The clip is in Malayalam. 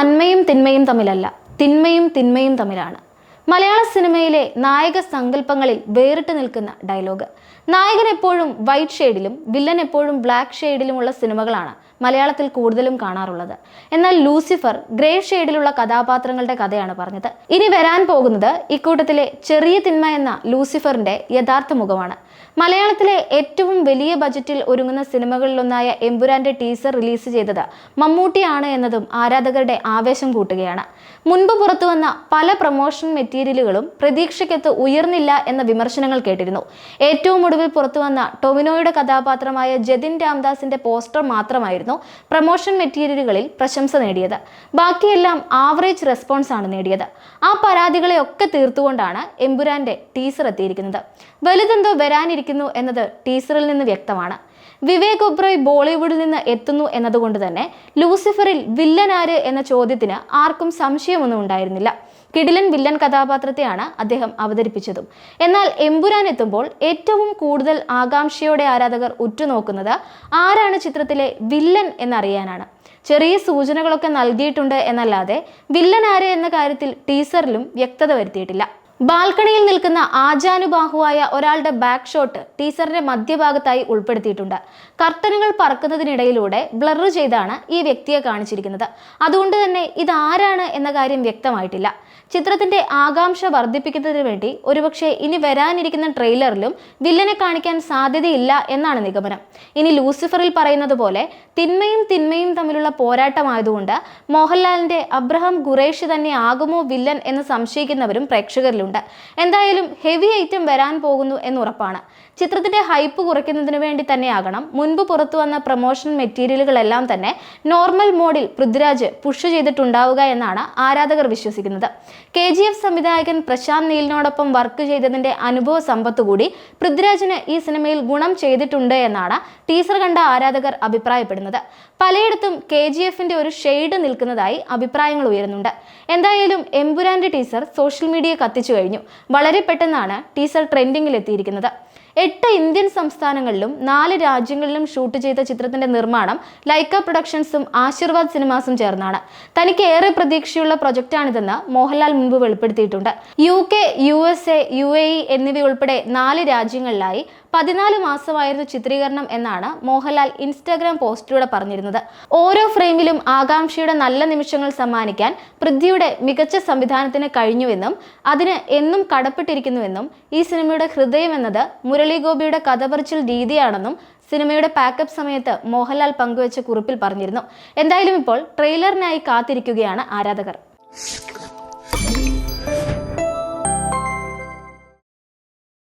നന്മയും തിന്മയും തമ്മിലല്ല. തിന്മയും തിന്മയും തമ്മിലാണ്. മലയാള സിനിമയിലെ നായക സങ്കല്പങ്ങളിൽ വേറിട്ട് നിൽക്കുന്ന ഡയലോഗ്. നായകൻ എപ്പോഴും വൈറ്റ് ഷെയ്ഡിലും വില്ലൻ എപ്പോഴും ബ്ലാക്ക് ഷെയ്ഡിലുമുള്ള സിനിമകളാണ് മലയാളത്തിൽ കൂടുതലും കാണാറുള്ളത്. എന്നാൽ ലൂസിഫർ ഗ്രേ ഷെയ്ഡിലുള്ള കഥാപാത്രങ്ങളുടെ കഥയാണ് പറഞ്ഞത്. ഇനി വരാൻ പോകുന്നത് ഇക്കൂട്ടത്തിലെ ചെറിയ തിന്മ എന്ന ലൂസിഫറിന്റെ യഥാർത്ഥ മുഖമാണ്. മലയാളത്തിലെ ഏറ്റവും വലിയ ബജറ്റിൽ ഒരുങ്ങുന്ന സിനിമകളിലൊന്നായ എമ്പുരാന്റെ ടീസർ റിലീസ് ചെയ്തത് മമ്മൂട്ടിയാണ് എന്നതും ആരാധകരുടെ ആവേശം കൂട്ടുകയാണ്. മുൻപ് പുറത്തു വന്ന പല പ്രൊമോഷൻ മെറ്റീരിയലുകളും പ്രതീക്ഷയ്ക്കൊത്ത് ഉയർന്നില്ല എന്ന വിമർശനങ്ങൾ കേട്ടിരുന്നു. ഏറ്റവും ഒടുവിൽ പുറത്തു വന്ന ടൊവിനോയുടെ കഥാപാത്രമായ ജതിൻ രാംദാസിന്റെ പോസ്റ്റർ മാത്രമായിരുന്നു പ്രൊമോഷൻ മെറ്റീരിയലുകളിൽ പ്രശംസ നേടിയത്. ബാക്കിയെല്ലാം ആവറേജ് റെസ്പോൺസ് ആണ് നേടിയത്. ആ പരാതികളെ ഒക്കെ തീർത്തുകൊണ്ടാണ് എമ്പുരാന്റെ ടീസർ എത്തിയിരിക്കുന്നത്. വലുതെന്തോ വരാനിരിക്കുന്നു എന്നത് ടീസറിൽ നിന്ന് വ്യക്തമാണ്. വിവേക് ഒബ്രോയ് ബോളിവുഡിൽ നിന്ന് എത്തുന്നു എന്നതുകൊണ്ട് തന്നെ ലൂസിഫറിൽ വില്ലൻ ആര് എന്ന ചോദ്യത്തിന് ആർക്കും സംശയമൊന്നും ഉണ്ടായിരുന്നില്ല. കിടിലൻ വില്ലൻ കഥാപാത്രത്തെയാണ് അദ്ദേഹം അവതരിപ്പിച്ചതും. എന്നാൽ എമ്പുരാൻ എത്തുമ്പോൾ ഏറ്റവും കൂടുതൽ ആകാംക്ഷയോടെ ആരാധകർ ഉറ്റുനോക്കുന്നത് ആരാണ് ചിത്രത്തിലെ വില്ലൻ എന്നറിയാനാണ്. ചെറിയ സൂചനകളൊക്കെ നൽകിയിട്ടുണ്ട് എന്നല്ലാതെ വില്ലൻ ആര് എന്ന കാര്യത്തിൽ ടീസറിലും വ്യക്തത വരുത്തിയിട്ടില്ല. ബാൽക്കണിയിൽ നിൽക്കുന്ന ആജാനുബാഹുവായ ഒരാളുടെ ബാക്ക് ഷോട്ട് ടീസറിന്റെ മധ്യഭാഗത്തായി ഉൾപ്പെടുത്തിയിട്ടുണ്ട്. കർട്ടനുകൾ പറക്കുന്നതിനിടയിലൂടെ ബ്ലർ ചെയ്താണ് ഈ വ്യക്തിയെ കാണിച്ചിരിക്കുന്നത്. അതുകൊണ്ട് തന്നെ ഇതാരാണ് എന്ന കാര്യം വ്യക്തമായിട്ടില്ല. ചിത്രത്തിന്റെ ആകാംക്ഷ വർദ്ധിപ്പിക്കുന്നതിന് വേണ്ടി ഒരുപക്ഷെ ഇനി വരാനിരിക്കുന്ന ട്രെയിലറിലും വില്ലനെ കാണിക്കാൻ സാധ്യതയില്ല എന്നാണ് നിഗമനം. ഇനി ലൂസിഫറിൽ പറയുന്നത് പോലെ തിന്മയും തിന്മയും തമ്മിലുള്ള പോരാട്ടമായതുകൊണ്ട് മോഹൻലാലിന്റെ അബ്രഹാം ഖുറേഷ് തന്നെ ആകുമോ വില്ലൻ എന്ന് സംശയിക്കുന്നവരും പ്രേക്ഷകരിലുണ്ട്. എന്തായാലും ഹെവി ഐറ്റം വരാൻ പോകുന്നു എന്നുറപ്പാണ്. ചിത്രത്തിന്റെ ഹൈപ്പ് കുറയ്ക്കുന്നതിന് വേണ്ടി തന്നെയാകണം. മുൻപ് പുറത്തു വന്ന പ്രൊമോഷൻ മെറ്റീരിയലുകളെല്ലാം തന്നെ നോർമൽ മോഡിൽ പൃഥ്വിരാജ് പുഷ് ചെയ്തിട്ടുണ്ടാവുക എന്നാണ് ആരാധകർ വിശ്വസിക്കുന്നത്. കെ ജി എഫ് സംവിധായകൻ പ്രശാന്ത് നീലിനോടൊപ്പം വർക്ക് ചെയ്തതിന്റെ അനുഭവ സമ്പത്ത് കൂടി പൃഥ്വിരാജിന് ഈ സിനിമയിൽ ഗുണം ചെയ്തിട്ടുണ്ട് എന്നാണ് ടീസർ കണ്ട ആരാധകർ അഭിപ്രായപ്പെടുന്നത്. പലയിടത്തും കെ ജി എഫിന്റെ ഒരു ഷെയ്ഡ് നിൽക്കുന്നതായി അഭിപ്രായങ്ങൾ ഉയരുന്നുണ്ട്. എന്തായാലും എമ്പുരാന്റെ ടീസർ സോഷ്യൽ മീഡിയ കത്തിച്ചു കഴിഞ്ഞു. വളരെ പെട്ടെന്നാണ് ടീസർ ട്രെൻഡിങ്ങിൽ എത്തിയിരിക്കുന്നത് എട്ട് ഇന്ത്യൻ സംസ്ഥാനങ്ങളിലും നാല് രാജ്യങ്ങളിലും ഷൂട്ട് ചെയ്ത ചിത്രത്തിന്റെ നിർമ്മാണം ലൈക്ക പ്രൊഡക്ഷൻസും ആശീർവാദ് സിനിമാസും ചേർന്നാണ്. തനിക്ക് ഏറെ പ്രതീക്ഷയുള്ള പ്രൊജക്റ്റാണിതെന്ന് മോഹൻലാൽ മുൻപ് വെളിപ്പെടുത്തിയിട്ടുണ്ട്. U K U S A U A E എന്നിവയുൾപ്പെടെ നാല് രാജ്യങ്ങളിലായി പതിനാല് മാസമായിരുന്നു ചിത്രീകരണം എന്നാണ് മോഹൻലാൽ ഇൻസ്റ്റാഗ്രാം പോസ്റ്റിലൂടെ പറഞ്ഞിരുന്നത്. ഓരോ ഫ്രെയിമിലും ആകാംക്ഷയുടെ നല്ല നിമിഷങ്ങൾ സമ്മാനിക്കാൻ പൃഥ്വിയുടെ മികച്ച സംവിധാനത്തിന് കഴിഞ്ഞുവെന്നും അതിന് എന്നും കടപ്പെട്ടിരിക്കുന്നുവെന്നും ഈ സിനിമയുടെ ഹൃദയം എന്നത് മുരളി ഗോപിയുടെ കഥ പറച്ചിൽ രീതിയാണെന്നും സിനിമയുടെ പാക്കപ്പ് സമയത്ത് മോഹൻലാൽ പങ്കുവച്ച കുറിപ്പിൽ പറഞ്ഞിരുന്നു. എന്തായാലും ഇപ്പോൾ ട്രെയിലറിനായി കാത്തിരിക്കുകയാണ് ആരാധകർ.